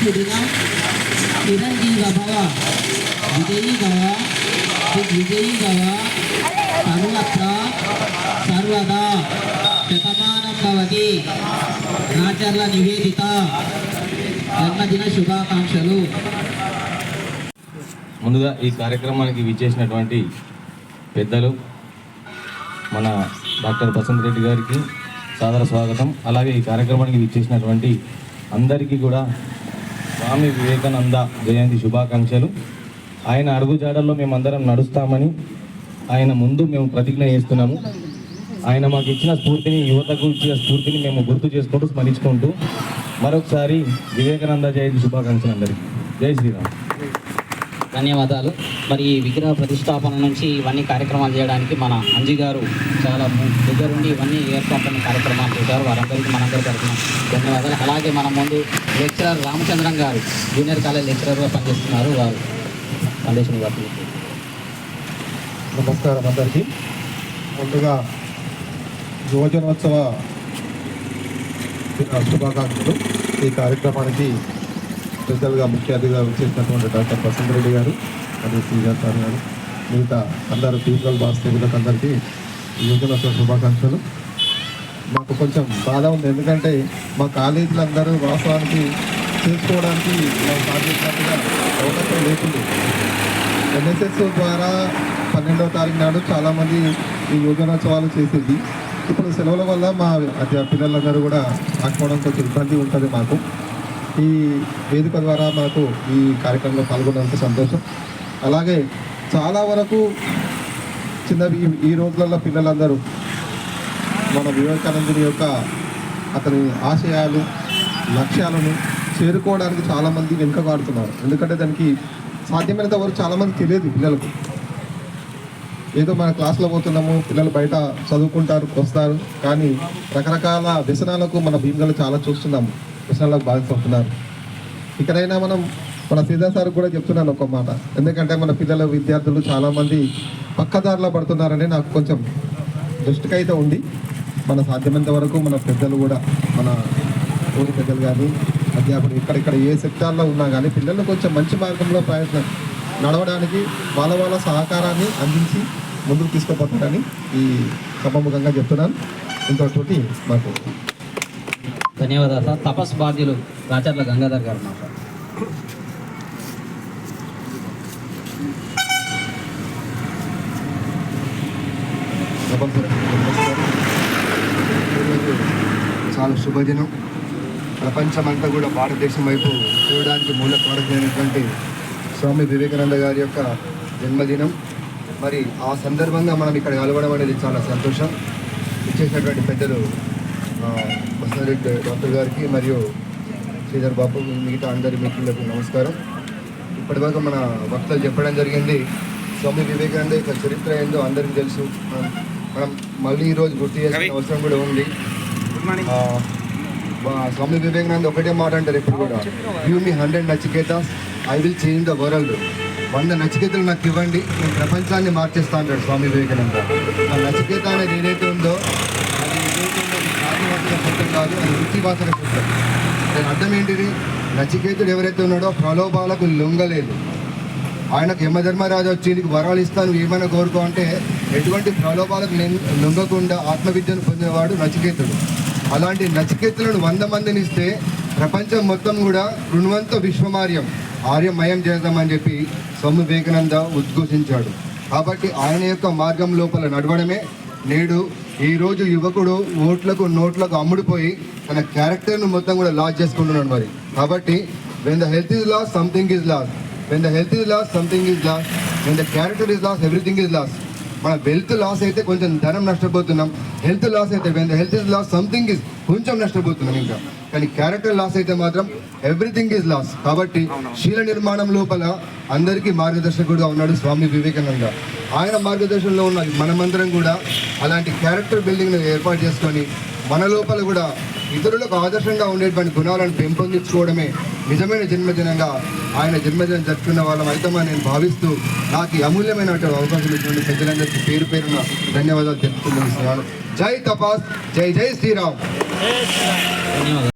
సుదినం సుదినం చిరంజీవ భవ విజయీ భవ విజయీ భవ సర్వత్ర సర్వదా శతమానం భవతి నాచర్ల నివేదిత జన్మదిన శుభాకాంక్షలు. ముందుగా ఈ కార్యక్రమానికి విచ్చేసినటువంటి పెద్దలు మన డాక్టర్ బసంత్ రెడ్డి గారికి సాదర స్వాగతం. అలాగే ఈ కార్యక్రమానికి విచ్చేసినటువంటి అందరికీ కూడా స్వామి వివేకానంద జయంతి శుభాకాంక్షలు. ఆయన అడుగుజాడల్లో మేమందరం నడుస్తామని ఆయన ముందు మేము ప్రతిజ్ఞ చేస్తున్నాము. ఆయన మాకు ఇచ్చిన స్ఫూర్తిని యువతకు ఇచ్చిన స్ఫూర్తిని మేము గుర్తు చేసుకుంటూ స్మరించుకుంటూ మరొకసారి వివేకానంద జయంతి శుభాకాంక్షలు అందరికీ. జై శ్రీరామ్. ధన్యవాదాలు. మరి ఈ విగ్రహ ప్రతిష్టాపన నుంచి ఇవన్నీ కార్యక్రమాలు చేయడానికి మన అంజి గారు చాలా దగ్గరుండి ఇవన్నీ ఏర్పాటు కార్యక్రమాలు చేశారు. వారందరికీ మనందరి తరఫున ధన్యవాదాలు. అలాగే మన ముందు లెక్చరర్ రామచంద్రం గారు జూనియర్ కాలేజ్ లెక్చరర్గా పనిచేస్తున్నారు వారు. ఫౌండేషన్ ఇవ్వాలి నమస్కారం అందరికీ. ముందుగా యువజనోత్సవ శుభాకాంక్షలు. ఈ కార్యక్రమానికి స్పెషల్గా ముఖ్య అతిథిగా వచ్చేసినటువంటి డాక్టర్ ప్రసన్న రెడ్డి గారు మరియు శ్రీజాత్ సార్ గారు మిగతా అందరు పీపుల్ వాస్తవులకు అందరికీ యువజనోత్సవ శుభాకాంక్షలు. మాకు కొంచెం బాధ ఉంది. ఎందుకంటే మా కాలేజీలు అందరూ వాస్తవానికి చేసుకోవడానికి మేము సాధించినట్టుగా అవకాశం లేకుండా. ఎన్ఎస్ఎస్ ద్వారా పన్నెండవ తారీఖు నాడు చాలామంది ఈ యోజనోత్సవాలు చేసేది. ఇప్పుడు సెలవుల వల్ల మా అధ్యా పిల్లలందరూ కూడా రాకపోవడం కొంచెం ఇబ్బంది ఉంటుంది మాకు. ఈ వేదిక ద్వారా మాకు ఈ కార్యక్రమంలో పాల్గొన్నందుకు సంతోషం. అలాగే చాలా వరకు చిన్న ఈ రోజులలో పిల్లలందరూ మన వివేకానందుని యొక్క అతని ఆశయాలు లక్ష్యాలను చేరుకోవడానికి చాలామంది వెనుకబాడుతున్నారు ఎందుకంటే దానికి సాధ్యమైనంత వరకు చాలామంది తెలియదు పిల్లలకు. ఏదో మన క్లాస్లో పోతున్నాము పిల్లలు బయట చదువుకుంటారు వస్తారు. కానీ రకరకాల వ్యసనాలకు మన భీమగలు చాలా చూస్తున్నాము. వ్యసనాలకు బాధిస్తున్నారు ఇక్కడైనా మనం మన సీదా సార్ కూడా చెప్తున్నాను ఒక మాట. ఎందుకంటే మన పిల్లల విద్యార్థులు చాలామంది పక్కదారిలో పడుతున్నారని నాకు కొంచెం దృష్టికి అయితే ఉంది. మన సాధ్యమైనంత వరకు మన పెద్దలు కూడా మన ఊరి పెద్దలు కానీ అధ్యాపకులు ఇక్కడిక్కడ ఏ సెక్టార్లో ఉన్నా కానీ పిల్లలు కొంచెం మంచి మార్గంలో ప్రయత్నం నడవడానికి వాళ్ళ వాళ్ళ సహకారాన్ని అందించి ముందుకు తీసుకుపోతారని ఈ సభముఖంగా చెప్తున్నాను. ఇంతటి మాకు ధన్యవాదాలు సార్. తపస్ బాధ్యులు రాచర్ల గంగాధర్ గారు మాట్లాడారు ఈరోజు చాలా శుభదినం. ప్రపంచమంతా కూడా భారతదేశం వైపు చూడడానికి మూల కారకమైనటువంటి స్వామి వివేకానంద గారి యొక్క జన్మదినం. మరి ఆ సందర్భంగా మనం ఇక్కడ కలవడం అనేది చాలా సంతోషం. ఇచ్చేసినటువంటి పెద్దలు ఆ, బసవరెడ్డి డాక్టర్ గారికి మరియు శ్రీధర్ బాబు మిగతా అందరి మిత్రులకు నమస్కారం. ఇప్పటిదాకా మన వక్తలు చెప్పడం జరిగింది. స్వామి వివేకానంద యొక్క చరిత్ర ఏందో అందరికీ తెలుసు. మనం- మనం మళ్ళీ ఈరోజు గుర్తు చేసిన అవసరం కూడా ఉంది. స్వామి వివేకానంద ఒకటే మాట అంటారు ఇప్పుడు కూడా. You me hundred Nachiketa I will change the world వంద నచికేతలు నాకు ఇవ్వండి నేను ప్రపంచాన్ని మార్చేస్తా అంటాడు స్వామి వివేకానంద. ఆ నచికేత అనేది ఏదైతే ఉందో అది ఏదైతే ఉందో కాదు అది వృత్తివాసన శబ్దం. దాని అర్థం ఏంటిది? నచికేతుడు ఎవరైతే ఉన్నాడో ప్రలోభాలకు లొంగలేదు. ఆయనకు యమధర్మరాజు వచ్చి నీకు వరాలు ఇస్తాను ఏమైనా కోరుకో అంటే ఎటువంటి ప్రలోభాలకు లొంగకుండా ఆత్మవిద్యను పొందేవాడు నచికేతుడు. అలాంటి నచికేతులను వంద మందిని ఇస్తే ప్రపంచం మొత్తం కూడా రుణవంత విశ్వమార్యం ఆర్యమయం చేద్దామని చెప్పి స్వామి వివేకానంద ఉద్ఘోషించాడు. కాబట్టి ఆయన యొక్క మార్గం లోపల నడవడమే నేడు ఈరోజు యువకుడు ఓట్లకు నోట్లకు అమ్ముడిపోయి తన క్యారెక్టర్ను మొత్తం కూడా లాస్ చేసుకుంటున్నాడు మరి. కాబట్టి when the health is loss something is loss when the health is loss something is loss when the character is loss everything is loss మన వెల్త్ లాస్ అయితే కొంచెం ధనం నష్టపోతున్నాం. హెల్త్ లాస్ అయితే health is loss something is కొంచెం నష్టపోతున్నాం ఇంకా. కానీ క్యారెక్టర్ లాస్ అయితే మాత్రం ఎవ్రీథింగ్ ఇస్ లాస్ కాబట్టి శీల నిర్మాణం లోపల అందరికీ మార్గదర్శకుడుగా ఉన్నాడు స్వామి వివేకానంద. ఆయన మార్గదర్శనంలో ఉన్న మనమందరం కూడా అలాంటి క్యారెక్టర్ బిల్డింగ్ను ఏర్పాటు చేసుకొని మన లోపల కూడా ఇతరులకు ఆదర్శంగా ఉండేటువంటి గుణాలను పెంపొందించుకోవడమే నిజమైన జన్మదినంగా ఆయన జన్మదినం జరుపుకున్న వాళ్ళం అయితమని నేను భావిస్తూ నాకు అమూల్యమైన అవకాశం ఇచ్చినటువంటి ప్రజలందరికీ పేరు పేరున ధన్యవాదాలు తెలుపుతున్నాను. జై తపాస్ జై జై శ్రీరామ్. ధన్యవాదాలు